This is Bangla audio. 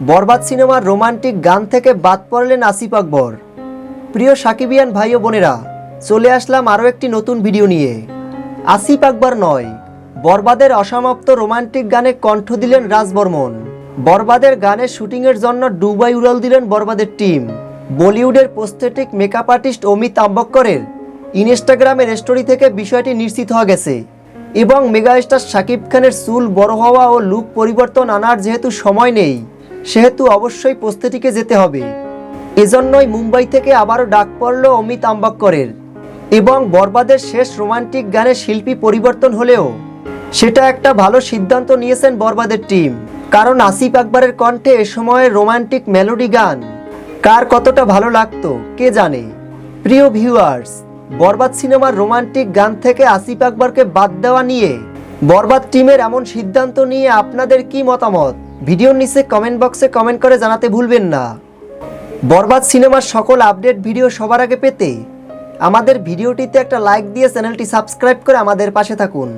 বরবাদ সিনেমার রোমান্টিক গান থেকে বাদ পড়লেন আসিফ আকবর। প্রিয় সাকিবিয়ান ভাই ও বোনেরা, চলে আসলাম আরও একটি নতুন ভিডিও নিয়ে। আসিফ আকবর নয়, বরবাদের অসমাপ্ত রোমান্টিক গানে কণ্ঠ দিলেন রাজ বর্মন। বরবাদের গানের শুটিংয়ের জন্য ডুবাই উড়াল দিলেন বরবাদের টিম। বলিউডের পোস্থেটিক মেকআপ আর্টিস্ট অমিত আম্বক্করের ইনস্টাগ্রামের স্টোরি থেকে বিষয়টি নিশ্চিত হওয়া গেছে। এবং মেগাস্টার শাকিব খানের চুল বড় হওয়া ও লুক পরিবর্তন আনার যেহেতু সময় নেই সেহেতু অবশ্যই পোস্থেটিকে যেতে হবে। এজন্যই মুম্বাই থেকে আবারও ডাক পড়ল অমিত আম্বাক্করের। এবং বরবাদের শেষ রোমান্টিক গানের শিল্পী পরিবর্তন হলেও, সেটা একটা ভালো সিদ্ধান্ত নিয়েছেন বরবাদের টিম। কারণ আসিফ আকবরের কণ্ঠে এ সময়ের রোমান্টিক মেলোডি গান, কার কতটা ভালো লাগতো, কে জানে? প্রিয় ভিউয়ার্স, বরবাদ সিনেমার রোমান্টিক গান থেকে আসিফ আকবরকে বাদ দেওয়া নিয়ে, বরবাদ টিমের এমন সিদ্ধান্ত নিয়ে আপনাদের কি মতামত? ভিডিওর নিচে কমেন্ট বক্সে কমেন্ট করে জানাতে ভুলবেন না। বরবাদ সিনেমার সকল আপডেট ভিডিও সবার আগে পেতে আমাদের ভিডিওটিতে একটা লাইক দিয়ে চ্যানেলটি সাবস্ক্রাইব করে আমাদের পাশে থাকুন।